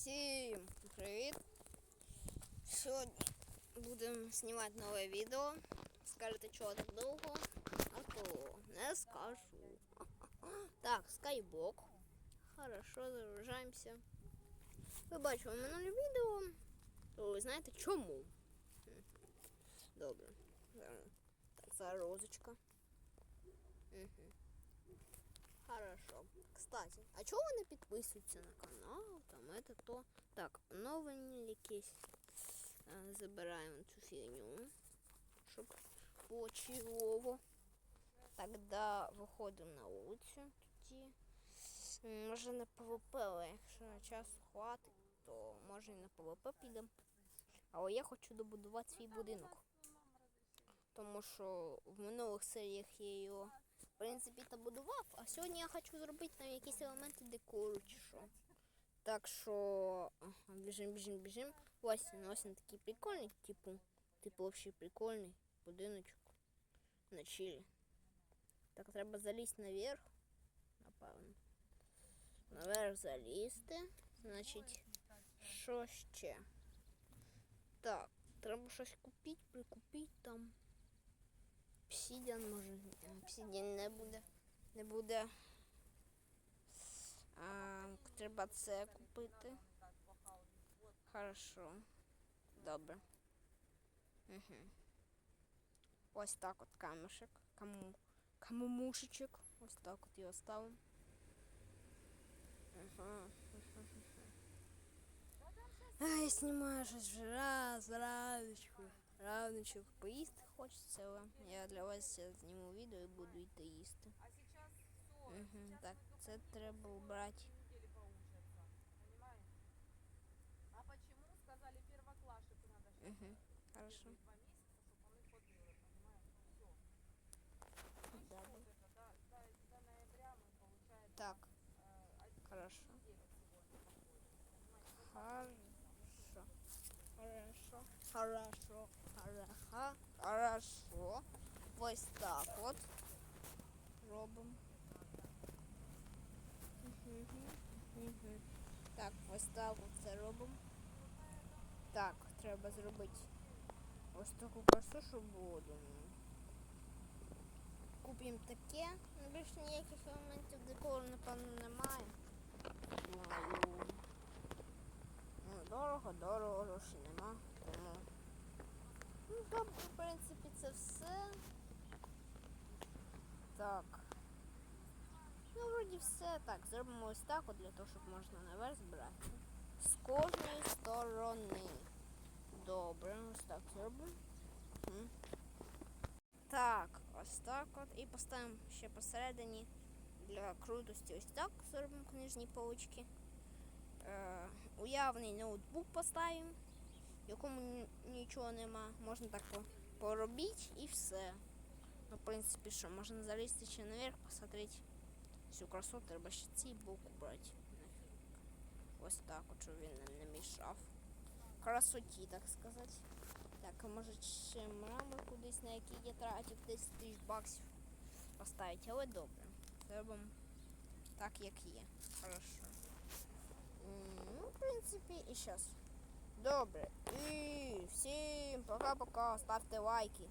Всім привіт! Сьогодні будемо знімати нове відео. Скажете, чого так довго? А то не скажу. Так, скайбок. Хорошо, загружаємося. Ви бачили минуле відео, то ви знаєте чому. Добре. Так, загрузочка. Угу. Хорошо. Кстати, а чого не підписуються на канал? Там это то. Так, оновлення якісь. Е, Забираємо цю фігню. Щоб було чігово. Тогда виходимо на вулицю тоді. Може на ПВП, але якщо часу хватить, то може і на ПВП підемо. Але я хочу добудувати свій будинок. Тому що в минулих серіях я його принципі та будував, а сьогодні я хочу зробити там якісь елементи декору чи що. Так що біжим, біжим, біжим. Ось він, ось він такий прикольний, типу, типу взагалі прикольний будиночок на чилі. Так, треба залізти наверх, напевно. Наверх залізти. Значить, що ще? Так, треба щось купити, прикупити там. Обсидіан може. Обсидіан не буде. Не буде. А, треба це купити. Хорошо. Добре. Угу. Ось так от камешек. Кому. Камумушечок. Ось так от його ставимо. Ага. Ай, я знімаю щось вже раз, раночку. Раночок поїсти хочеться, але я для вас зараз зніму відео і буду йти їсти. А сейчас все. Угу, так, це треба убрати. недели поучатся. Понимаешь? А почему сказали первоклашек надо сейчас Угу, хорошо. первые два месяца, чтобы они ходили, понимаешь? Все. Да, да. Вот это, до, до, до ноября мы получаем Так, э, один хорошо. неделю сегодня походим. Понимаешь? Вот Хорошо. Хорошо. Хорошо. Хорошо. Хорошо. Ось так от. Робимо. Так, ось так от це робимо. Так, треба зробити ось таку красу, щоб було. думаю. Купимо таке. Ну, більше ніяких елементів декору, напевно, немає. Ну, дорого, дорого, грошей нема. Тому. Ну, добре, в принципі, це все. Так. Ну, вроді все. Так, зробимо ось так, от для того, щоб можна наверх збирати. З кожної сторони. Добре, ось так зробимо. Мгм. Так, ось так от. І поставимо ще посередині для крутості ось так зробимо книжні полочки. Е, уявний ноутбук поставимо, якому нічого нема. Можна так по- поробити і все. Ну, в принципі, що, можна залізти ще наверх, посмотреть всю красоту, треба ще цей блок убрати. Ось так, от, щоб він не мішав. Красоті, так сказати. Так, а може ще мрамор кудись, на який я тратив 10 тисяч баксів поставити, але добре. Зробимо так, як є. Хорошо. Ну, в принципі, і зараз. Добре. І всім пока-пока. Ставте лайки.